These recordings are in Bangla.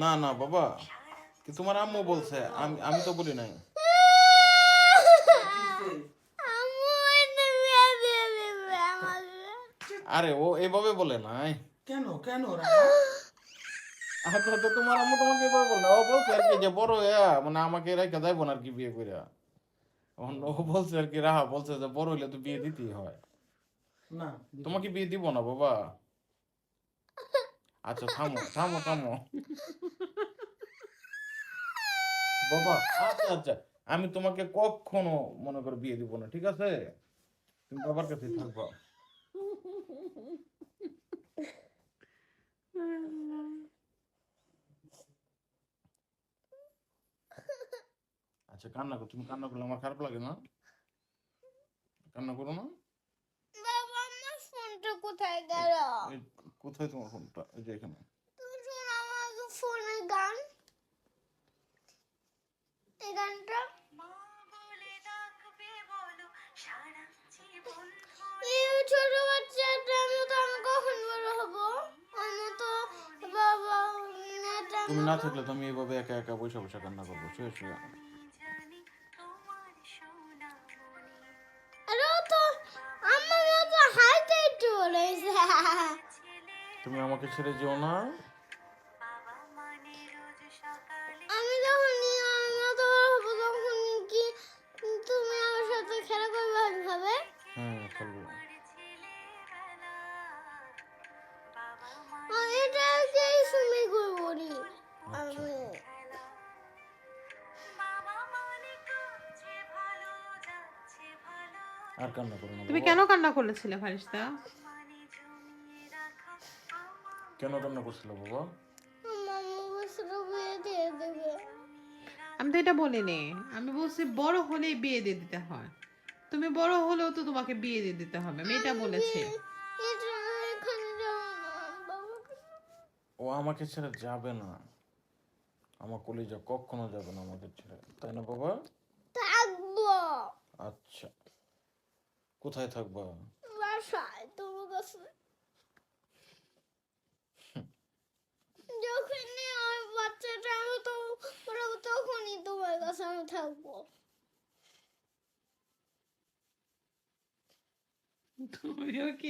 না না বাবা। কি তোমার আম্মু বলছে? আমি আমি তো বলি নাই। আরে ও এভাবে বলে নাই। কেন কেন আচ্ছা তো তোমার আম্মু তোমাকে এভাবে বলে না। ও বলছে আর কি যে বড় হইয়া মানে আমাকে রেখে যাইব না আর কি বিয়ে কইরা। এখন ও বলছে আর কি রাহা বলছে যে বড় হইলে তো বিয়ে দিতেই হয়। না তোমাকে বিয়ে দিব না বাবা। আচ্ছা থামো থামো থামো। বাবা আচ্ছা আচ্ছা আমি তোমাকে কখনো মনে করো বিয়ে দিব না ঠিক আছে? তুমি বাবার কাছে থাকবা। আচ্ছা কান্না করো তুমি কান্না করলে আমার খারাপ লাগে না। কান্না করো না। কোথায় গেল এই কোথায় তোমার ফোনটা এই যে এখানে। তুমি শোনো আমাকে ফোনের গান এই গানটা? এই ছোট বাচ্চাটা আমি তো আমি কখন বড় হব? আমি তো বাবা তুমি না থাকলে তুমি আমি এইভাবে একা একা বসে বসে কান্না করব শুয়ে তুমি আমাকে ছেড়ে যেও না। আমি যখন কি তুমি আমার সাথে খেলা করবে ভাবে? হ্যাঁ খেলব। এটা কি সুমি করব আমি। আর কান্না করো না তুমি কেন কান্না করেছিলে ফারিস্তা? কেন কান্না করছিল বাবা? আমি তো এটা বলিনি। আমি বলছি বড় হলেই বিয়ে দিয়ে দিতে হয়। তুমি বড় হলেও তো তোমাকে বিয়ে দিয়ে দিতে হবে আমি এটা বলেছি। ও আমাকে ছেড়ে যাবে না। আমার কলিজা কখনো যাবে না আমাকে ছেড়ে। তাই না বাবা? থাকব। আচ্ছা। কোথায় থাকবা? বাসায় তোমার কাছে যখনই আমার বাচ্চাটা আমি তো ওরা তখনই তোমার কাছে আমি থাকব। তুমিও কি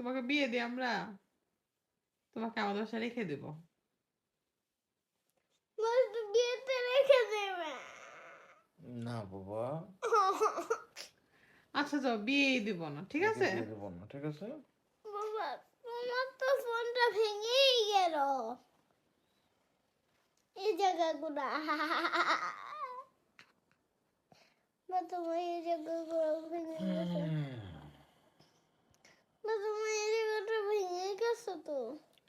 তোমাকে বিয়ে দিই আমরা তোমাকে আমাদের বাসায় রেখে দেবো। বিয়েতে রেখে দেবে। না বাবা। আচ্ছা যাও বিয়েই দিব না ঠিক আছে? দেবো না ঠিক আছে? বাবা তোমার তো ফোনটা ভেঙেই গেল। এই জায়গাগুলো। বা তোমার এই জায়গাগুলো ভেঙে গেছে। বা তোমার এই জায়গাটা ভেঙে গেছে তো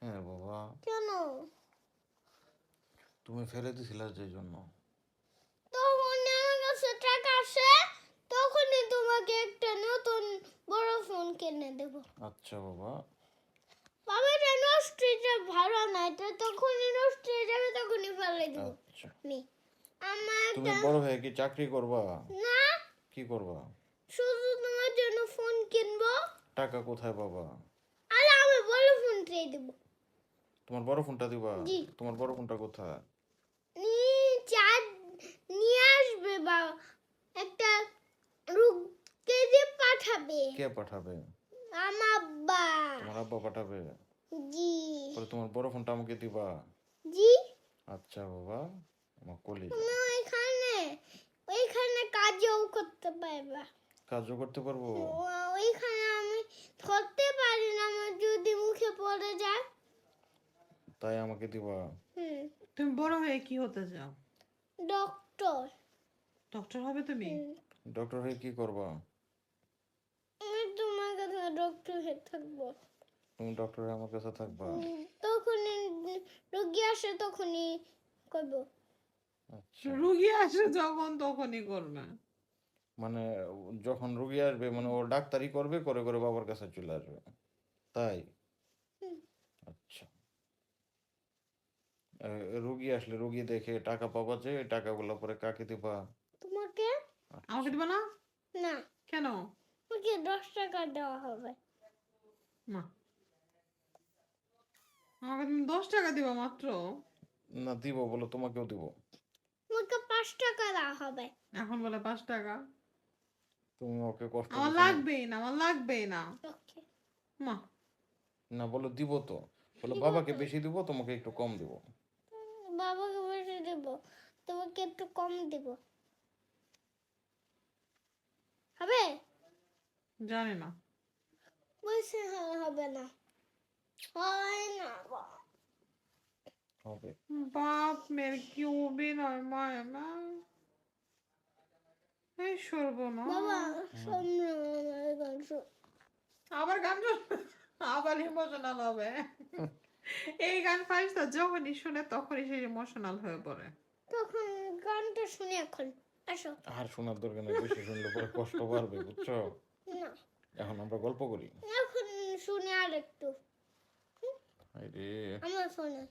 হ্যাঁ বাবা। কেন? তুমি ফেলে দিছিলে যে জন্য। তখন আমার কাছে টাকা আসে তখনই তোমাকে একটা নতুন বড় ফোন কিনে দেবো। আচ্ছা বাবা। বাবা এটা নষ্ট ভালো না এটা তখনই নষ্ট হয়ে যাবে তখনই ফেলে দেবো। আচ্ছা। আমি আমার তুমি বড় হয়ে কি চাকরি করবা? না। কি করবা? শুধু তোমার জন্য ফোন কিনবো। টাকা কোথায় পাবা? আর আমি বড় ফোনটাই দেবো। তোমার বড় ফোনটা দিবা? তোমার বড় ফোনটা কোথায়? নিয়ে চার নিয়ে আসবে বা একটা রুগকে দিয়ে পাঠাবে? কে পাঠাবে? আমার আব্বা। তোমার আব্বা পাঠাবে? জি। পরে তোমার বড় ফোনটা আমাকে দিবা? জি। আচ্ছা বাবা আমার কলি তুমি ওইখানে ওইখানে কাজও করতে পারবে। কাজও করতে পারব? ও- ওইখানে ধরতে পারি না আমার যদি মুখে পড়ে যায়। তাই আমাকে দিবা। হুম। তুমি বড় হয়ে কি হতে চাও? ডক্টর। ডক্টর হবে তুমি? ডক্টর হয়ে কি করবা? আমি তোমার কাছে ডক্টর হয়ে থাকব। তুমি ডক্টর হয়ে আমার কাছে থাকবা? উম, তখনই রোগী আসে তখনই করব। আচ্ছা। রুগী আসে যখন তখনই করবে। মানে যখন রুগী আসবে মানে ও ডাক্তারি করবে করে করে বাবার কাছে চলে আসবে। তাই? আচ্ছা। রোগী আসলে রোগী দেখে টাকা টাকাগুলো পরে কাকে দিবা? তোমাকে? আমাকে দিবা না? না। কেন? তোমাকে দশ টাকা দেওয়া হবে। না। আমাকে তুমি দশ টাকা দিবা মাত্র? না দিব বলো তোমাকেও দিব। তোমাকে পাঁচ টাকা দেওয়া হবে। এখন বলে পাঁচ টাকা। তুমি ওকে কষ্ট আমার না। লাগবেই না আমার লাগবেই না। মা। না বলো দিব তো। বলো বাবাকে বেশি দিব তোমাকে একটু কম দিব। বাবাকে বেশি দেব তোমাকে একটু কম দেব। হবে? জানি না। বলছে হ্যাঁ, হবে না। হয় না হবে। বাপ মেয়ের কি অভিনয় মায় মা এই সর্বনা বাবা সামনে গান আবার গান আবার ইমোশনাল হবে। এই গান যখনই শুনে তখনই সে ইমোশনাল হয়ে পড়ে। তখন গানটা শুনি এখন। আসো। আর শোনার দরকার নেই বেশি শুনলে পরে কষ্ট বাড়বে বুঝছ? না। এখন আমরা গল্প করি। এখন শুনি আর একটু আরে আমার ফোনে।